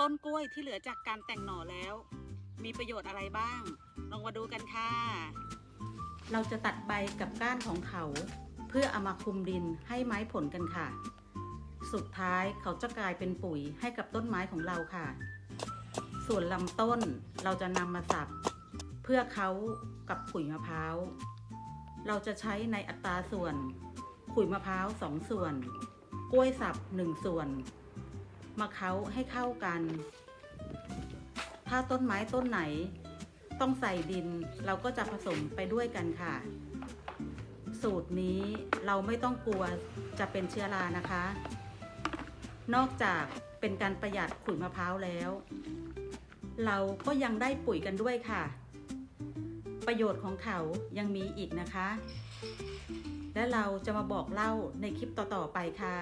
ต้นกล้วยที่เหลือจากการแต่งหน่อแล้ว มีประโยชน์อะไรบ้าง ลองมาดูกันค่ะ เราจะตัดใบกับก้านของเขา เพื่อเอามาคลุมดินให้ไม้ผลกันค่ะ สุดท้ายเขาจะกลายเป็นปุ๋ยให้กับต้นไม้ของเราค่ะ ส่วนลำต้นเราจะนำมาสับ เพื่อเขากับขุยมะพร้าวเราจะใช้ในอัตราส่วน ขุยมะพร้าวสองส่วน กล้วยสับหนึ่งส่วน มาเค้าให้เข้ากัน ถ้าต้นไม้ต้นไหน ต้องใส่ดินเราก็จะผสมไปด้วยกันค่ะ สูตรนี้เราไม่ต้องกลัวจะเป็นเชื้อรานะคะ นอกจากเป็นการประหยัดขุยมะพร้าวแล้ว เราก็ยังได้ปุ๋ยกันด้วยค่ะ ประโยชน์ของเขายังมีอีกนะคะ และเราจะมาบอกเล่าในคลิปต่อ ๆ ไปค่ะ